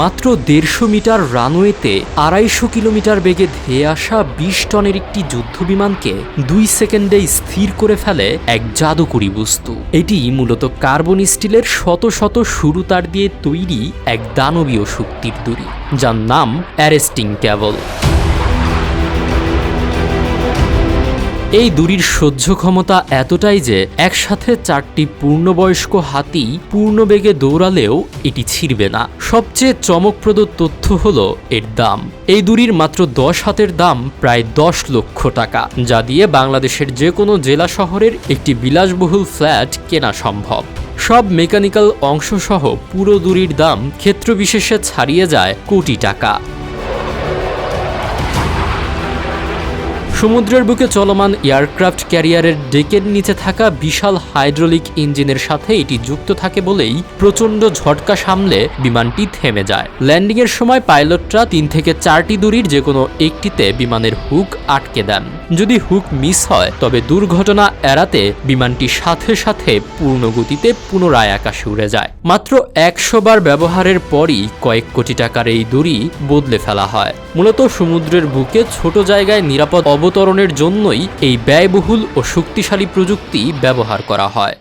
মাত্র দেড়শো মিটার রানওয়েতে আড়াইশো কিলোমিটার বেগে ধেয়ে আসা বিশ টনের একটি যুদ্ধবিমানকে দুই সেকেন্ডে স্থির করে ফেলে এক জাদুকরী বস্তু। এটি মূলত কার্বন স্টিলের শত শত শুরু তার দিয়ে তৈরি এক দানবীয় শক্তির দড়ি যার নাম অ্যারেস্টিং ক্যাবল। এই দড়ির সহ্য ক্ষমতা এতটাই যে একসাথে চারটি পূর্ণবয়স্ক হাতি পূর্ণ বেগে দৌড়ালেও এটি ছিঁড়বে না। সবচেয়ে চমকপ্রদ তথ্য হল এর দাম। এই দড়ির মাত্র দশ হাতের দাম প্রায় দশ লক্ষ টাকা, যা দিয়ে বাংলাদেশের যে কোনো জেলা শহরের একটি বিলাসবহুল ফ্ল্যাট কেনা সম্ভব। সব মেকানিক্যাল অংশসহ পুরো দড়ির দাম ক্ষেত্রবিশেষে ছাড়িয়ে যায় কোটি টাকা। সমুদ্রের বুকে চলমান এয়ারক্রাফট ক্যারিয়ারের ডেকের নিচে থাকা বিশাল হাইড্রোলিক ইঞ্জিনের সাথে এটি যুক্ত থাকে বলেই প্রচণ্ড ঝটকা সামলে বিমানটি থেমে যায়। ল্যান্ডিংয়ের সময় পাইলটরা তিন থেকে চারটি দড়ির যে কোনো একটিতে বিমানের হুক আটকে দেন। যদি হুক মিস হয়, তবে দুর্ঘটনা এড়াতে বিমানটি সাথে সাথে পূর্ণ গতিতে পুনরায় আকাশে উড়ে যায়। মাত্র একশো বার ব্যবহারের পরই কয়েক কোটি টাকার এই দড়ি বদলে ফেলা হয়। মূলত সমুদ্রের বুকে ছোট জায়গায় নিরাপদ অবতরণের জন্যই এই ব্যয়বহুল ও শক্তিশালী প্রযুক্তি ব্যবহার করা হয়।